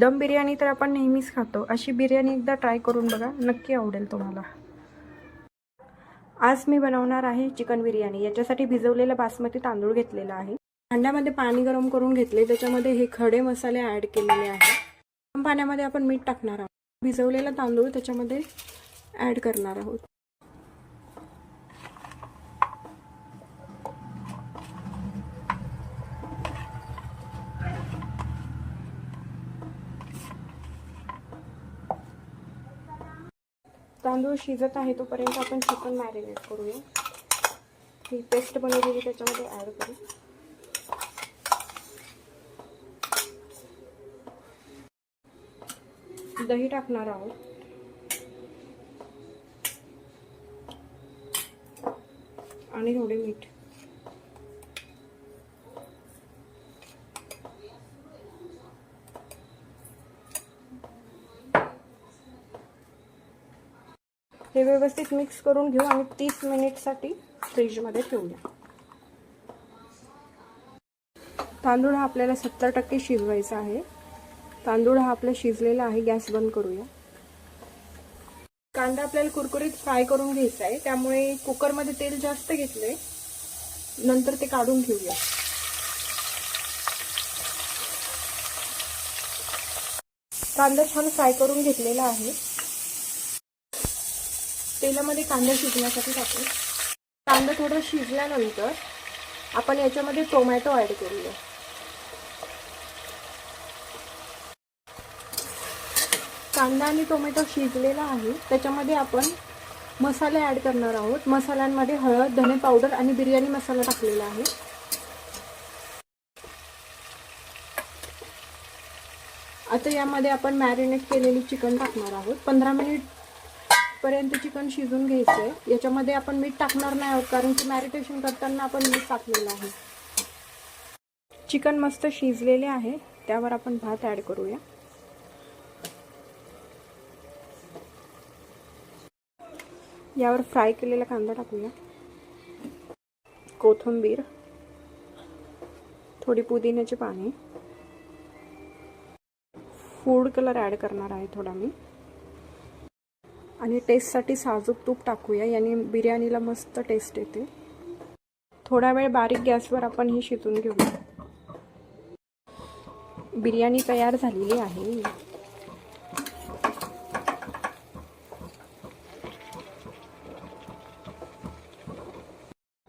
दम बिर्याणी तर आपण नेहमीच खातो. अशी बिर्याणी एकदा ट्राय करून बघा. नक्की आवडेल तुम्हाला. आज मी बनवणार आहे चिकन बिर्याणी. याच्यासाठी भिजवलेला बासमती तांदूळ घेतलेला आहे. भांड्यामध्ये पाणी गरम करून घेतले. त्याच्यामध्ये हे खडे मसाले ॲड केलेले आहे. पाण्यामध्ये आपण मीठ टाकणार आहोत. भिजवलेला तांदूळ त्याच्यामध्ये ॲड करणार आहोत. तांदूळ शिजत आहे तोपर्यंत आपण चिकन मॅरिनेट करूया. ही पेस्ट बनवलेली त्याच्यामध्ये ॲड करू. दही टाकणार आहोत. आणि थोडे मीठ. हे व्यवस्थित मिक्स करून घेऊ आणि तीस मिनिटसाठी फ्रीजमध्ये ठेवूया. तांदूळ हा आपल्याला सत्तर टक्के शिजवायचा आहे. तांदूळ हा आपला शिजलेला आहे गॅस बंद करूया. कांदा आपल्याला कुरकुरीत फ्राय करून घ्यायचा आहे त्यामुळे कुकरमध्ये तेल जास्त घेतलंय. नंतर ते काढून घेऊया. कांदा छान फ्राय करून घेतलेला आहे. तेलामध्ये कांदा शिजण्यासाठी टाकू. कांदा थोडा शिजल्यानंतर आपण याच्यामध्ये टोमॅटो ॲड करूया. कांदा आणि टोमॅटो शिजलेला आहे. त्याच्यामध्ये आपण मसाले ॲड करणार आहोत. मसाल्यांमध्ये हळद धने पावडर आणि बिर्याणी मसाला टाकलेला आहे. आता यामध्ये आपण मॅरिनेट केलेली चिकन टाकणार आहोत. पंधरा मिनिट पर्यंत चिकन शिजून घ्यायचं आहे याच्यामध्ये आपण मीठ टाकणार नाही आहोत कारण की मॅरिटेशन करताना आपण मीठ टाकलेलं आहे. चिकन मस्त शिजलेले आहे त्यावर आपण भात ॲड करूया. यावर फ्राय केलेला कांदा टाकूया. कोथिंबीर थोडी पुदिन्याची पाने. फूड कलर ॲड करणार आहे थोडा मी. आणि टेस्टसाठी साजूक तूप टाकूया. याने बिर्याणीला मस्त टेस्ट येते. थोडा वेळ बारीक गॅसवर आपण ही शिजून घेऊया. बिर्याणी तयार झालेली आहे.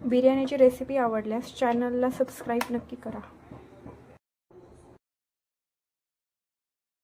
बिर्याणीची रेसिपी आवडल्यास चॅनलला सबस्क्राईब नक्की करा.